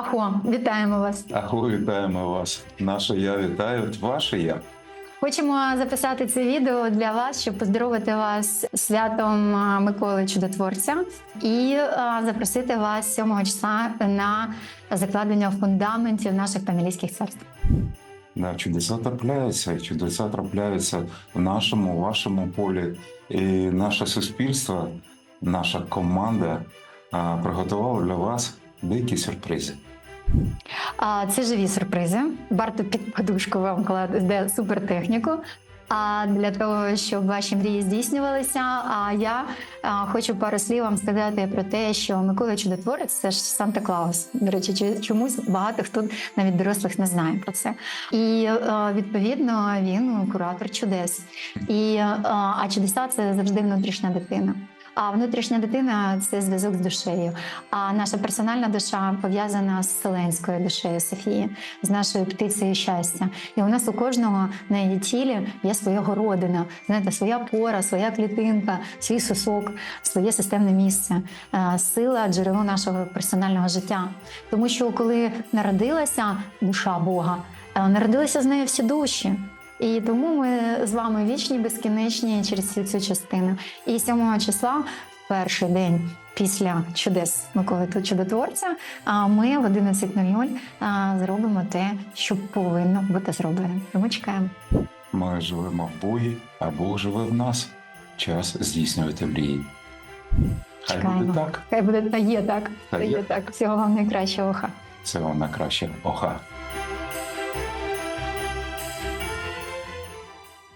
Ахо, вітаємо вас. Аху, вітаємо вас. Наше я вітаю, ваше я. Хочемо записати це відео для вас, щоб поздоровити вас святом Миколи Чудотворця і запросити вас 7 числа на закладення фундаментів наших тамілійських царств. Да, чудеса трапляються, чудеса трапляються в нашому, вашому полі. І наше суспільство, наша команда приготувала для вас деякі сюрпризи. А, Це живі сюрпризи. Варто під подушку вам кладе супертехніку. А для того, щоб ваші мрії здійснювалися, а я а, хочу пару слів вам сказати про те, що Микола Чудотворець це ж Санта Клаус. До речі, чомусь багато хто навіть дорослих не знає про це. І а, відповідно він куратор чудес. І а, а чудеса це завжди внутрішня дитина. А внутрішня дитина це зв'язок з душею. А наша персональна душа пов'язана з вселенською душею Софії, з нашою птицею щастя. І у нас у кожного на її тілі є своя городина, знаєте, своя пора, своя клітинка, свій сосок, своє системне місце, е, сила, джерело нашого персонального життя. Тому що коли народилася душа Бога, е, народилися з нею всі душі. І тому ми з вами вічні, безкінечні через всю цю частину. І 7 числа, в перший день після чудес Миколи Чудотворця, а ми в 11.00 а, зробимо те, що повинно бути зроблено. Тому чекаємо. Ми живемо в Богі, а Бог живе в нас. Час здійснювати мрії. Хай Чекаємо. буде так. Хай буде є так. Та Та є. так. Всього вам найкращого. Ха. Це вам на краще. Оха.